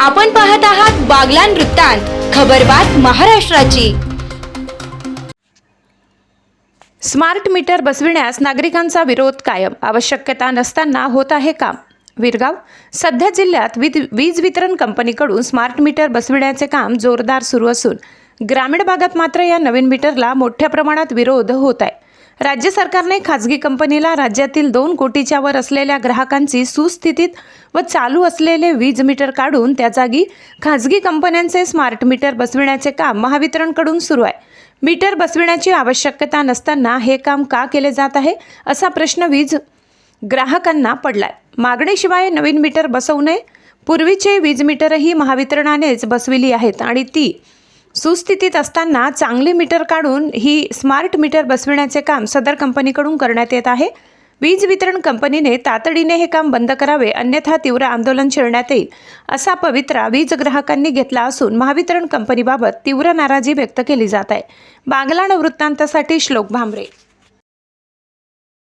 आपण पाहत आहात बागलान वृत्तांत खबरबात महाराष्ट्राची. स्मार्ट मीटर बसविण्यास नागरिकांचा विरोध कायम आवश्यकता नसताना होत आहे काम. विरगाव सध्या जिल्ह्यात वीज वीज वितरण कंपनीकडून स्मार्ट मीटर बसविण्याचे काम जोरदार सुरू असून ग्रामीण भागात मात्र या नवीन मीटरला मोठ्या प्रमाणात विरोध होत आहे. राज्य सरकारने खाजगी कंपनीला राज्यातील दोन कोटीच्या वर असलेल्या ग्राहकांची सुस्थितीत व चालू असलेले वीज मीटर काढून त्या जागी खाजगी कंपन्यांचे स्मार्ट मीटर बसविण्याचे काम महावितरणकडून सुरू आहे. मीटर बसविण्याची आवश्यकता नसताना हे काम का केले जात आहे? असा प्रश्न वीज ग्राहकांना पडलाय. मागणीशिवाय नवीन मीटर बसवू नये. पूर्वीचे वीज मीटरही महावितरणानेच बसविली आहेत आणि ती सुस्थितीत असताना चांगली मीटर काढून ही स्मार्ट मीटर बसविण्याचे काम सदर कंपनीकडून करण्यात येत आहे. वीज वितरण कंपनीने तातडीने हे काम बंद करावे अन्यथा तीव्र आंदोलन छेडण्यात येईल असा पवित्रा वीज ग्राहकांनी घेतला असून महावितरण कंपनीबाबत तीव्र नाराजी व्यक्त केली जात आहे. बागलाण वृत्तांतासाठी श्लोक भांबरे